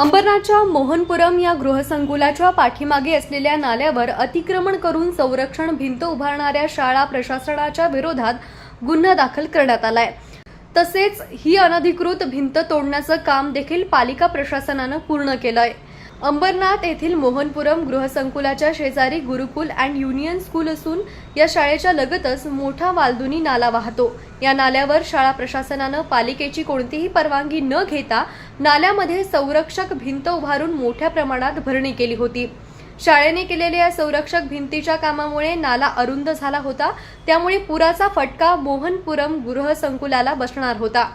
अंबरनाथच्या मोहनपुरम या गृहसंकुलाच्या पाठीमागे असलेल्या नाल्यावर अतिक्रमण करून संरक्षण भिंत उभारणाऱ्या शाळा प्रशासनाच्या विरोधात गुन्हा दाखल करण्यात आलाय. तसेच ही अनधिकृत भिंत तोडण्याचं काम देखील पालिका प्रशासनानं पूर्ण केलंय. अंबरनाथ येथील मोहनपुरम गृहसंकुलाच्या शेजारी गुरुकुल अँड युनियन स्कूल असून या शाळेच्या लगतच मोठा वालदुनी नाला वाहतो. या नाल्यावर शाळा प्रशासनानं पालिकेची कोणतीही परवानगी न घेता नाल्यामध्ये संरक्षक भिंत उभारून मोठ्या प्रमाणात भरणी केली होती. शाळेने केलेल्या या संरक्षक भिंतीच्या कामामुळे नाला अरुंद झाला होता. त्यामुळे पुराचा फटका मोहनपुरम गृहसंकुलाला बसणार होता.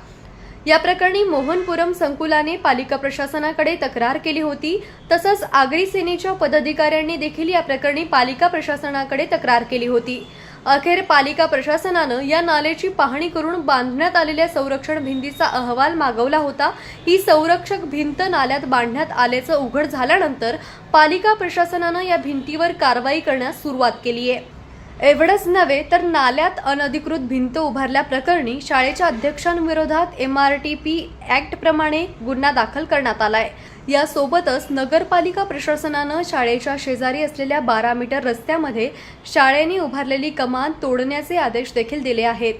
या प्रकरणी मोहनपुरम संकुलाने पालिका प्रशासनाकडे तक्रार केली होती. तसंच आगरी सेनेच्या पदाधिकाऱ्यांनी देखील या प्रकरणी पालिका प्रशासनाकडे तक्रार केली होती. अखेर पालिका प्रशासनानं या नाल्याची पाहणी करून बांधण्यात आलेल्या संरक्षण भिंतीचा अहवाल मागवला होता. ही संरक्षक भिंत नाल्यात बांधण्यात आल्याचं उघड झाल्यानंतर पालिका प्रशासनानं या भिंतीवर कारवाई करण्यास सुरुवात केली आहे एवढंच नव्हे तर नाल्यात अनधिकृत भिंत उभारल्याप्रकरणी शाळेच्या अध्यक्षांविरोधात M R T P act प्रमाणे गुन्हा दाखल करण्यात आलाय. यासोबतच नगरपालिका प्रशासनानं शाळेच्या शेजारी असलेल्या बारा मीटर रस्त्यामध्ये शाळेने उभारलेली कमान तोडण्याचे आदेश देखील दिले आहेत.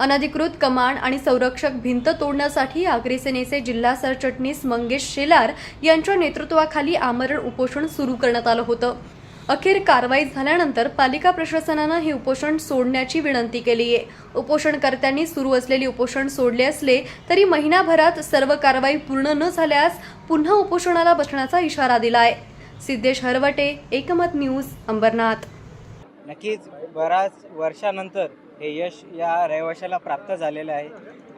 अनधिकृत कमान आणि संरक्षक भिंत तोडण्यासाठी आगरी सेनेचे जिल्हा सरचटणीस मंगेश शेलार यांच्या नेतृत्वाखाली आमरण उपोषण सुरू करण्यात आलं होतं. अखेर कारवाई झाल्यानंतर पालिका प्रशासनानं हे उपोषण सोडण्याची विनंती केली आहे उपोषणकर्त्यांनी सुरू असलेले उपोषण सोडले असले तरी महिनाभरात सर्व कारवाई पूर्ण न झाल्यास पुन्हा उपोषणाला बसण्याचा इशारा दिला आहे सिद्धेश हरवटे एकमत न्यूज अंबरनाथ. नक्कीच बऱ्याच वर्षानंतर हे यश या रहिवाशाला प्राप्त झालेलं आहे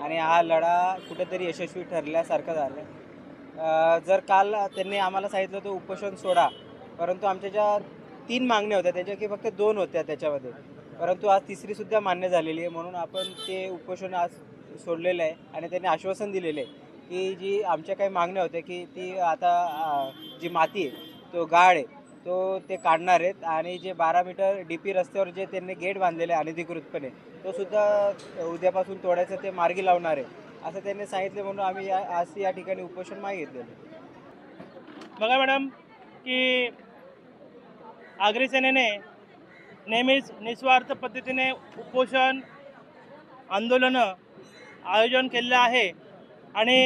आणि हा लढा कुठेतरी यशस्वी ठरल्यासारखं झालं जर काल त्यांनी आम्हाला सांगितलं होतं उपोषण सोडा परंतु आमच्या ज्या तीन मागण्या होत्या त्याच्यापैकी फक्त दोन होत्या त्याच्यामध्ये. परंतु आज तिसरीसुद्धा मान्य झालेली आहे म्हणून आपण ते उपोषण आज सोडलेलं आहे आणि त्यांनी आश्वासन दिलेलं आहे की जी आमच्या काही मागण्या होत्या की ती आता जी माती आहे तो गाळ आहे तो ते काढणार आहेत आणि जे बारा मीटर डी पी रस्त्यावर जे त्यांनी गेट बांधलेले आहे अनधिकृतपणे तो सुद्धा उद्यापासून तोडायचं ते मार्गी लावणार आहे. असं त्यांनी सांगितले म्हणून आम्ही या आज या ठिकाणी उपोषण मागितलेलं बघा मॅडम की आगरी सेनेने नेहमीच निस्वार्थ पद्धतीने उपोषण आंदोलनं आयोजन केलेलं आहे आणि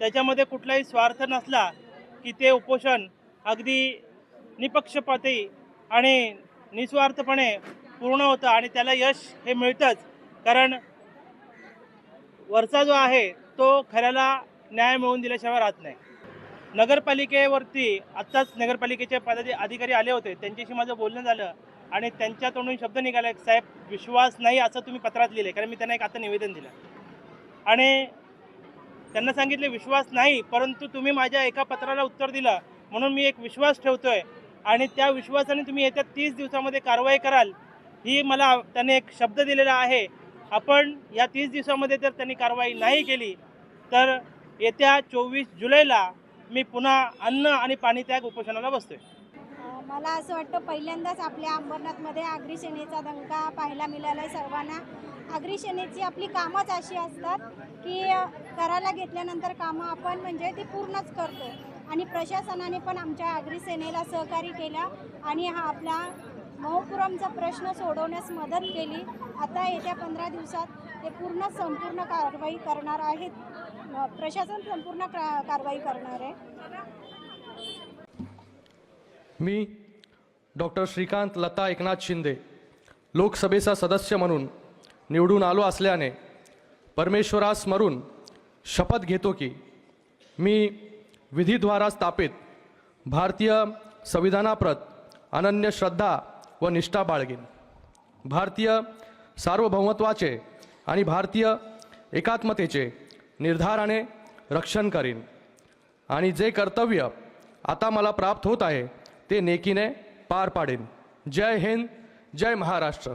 त्याच्यामध्ये कुठलाही स्वार्थ नसला की ते उपोषण अगदी निपक्षपाती आणि निस्वार्थपणे पूर्ण होतं आणि त्याला यश हे मिळतंच. कारण वरचा जो आहे तो खऱ्याला न्याय मिळवून दिल्याशिवाय राहत नाही. नगरपालिकेवरती आत्ताच नगरपालिकेचे पदाधी अधिकारी आले होते. त्यांच्याशी माझं बोलणं झालं आणि त्यांच्या तोंडून शब्द निघाला साहेब विश्वास नाही असं तुम्ही पत्रात लिहिले. कारण मी त्यांना एक आता निवेदन दिलं. आणि त्यांना सांगितले विश्वास नाही परंतु तुम्ही माझ्या एका पत्राला उत्तर दिलं. म्हणून मी एक विश्वास ठेवतोय. आणि त्या विश्वासाने तुम्ही येत्या तीस दिवसामध्ये कारवाई कराल. ही मला त्याने एक शब्द दिलेला आहे. आपण या तीस दिवसामध्ये जर त्यांनी कारवाई नाही केली तर येत्या चोवीस जुलैला मी पुन्हा अन्न आणि पाणी त्याग उपोषणाला बसतोय. मला असं वाटतं पहिल्यांदाच आपल्या अंबरनाथमध्ये आगरी सेनेचा दंगा पाहायला मिळाला आहे सर्वांना. आगरी सेनेची आपली कामच अशी असतात की करायला घेतल्यानंतर कामं आपण म्हणजे ती पूर्णच करतो आणि प्रशासनाने पण आमच्या आगरी सेनेला सहकार्य केला आणि हा आपला महोपुरमचा प्रश्न सोडवण्यास मदत केली. आता येत्या पंधरा दिवसात ते पूर्ण संपूर्ण कारवाई करणार आहेत. प्रशासन संपूर्ण कारवाई करणार आहे. मी डॉक्टर श्रीकांत लता एकनाथ शिंदे लोकसभेचा सदस्य म्हणून निवडून आलो असल्याने परमेश्वरास स्मरून शपथ घेतो की मी विधीद्वारा स्थापित भारतीय संविधानाप्रत अनन्य श्रद्धा व निष्ठा बाळगेन. भारतीय सार्वभौमत्वाचे आणि भारतीय एकात्मतेचे निर्धाराने रक्षण करीन. आणि जे कर्तव्य आता मला प्राप्त होत आहे ते नेकीने पार पाडेन. जय हिंद जय महाराष्ट्र.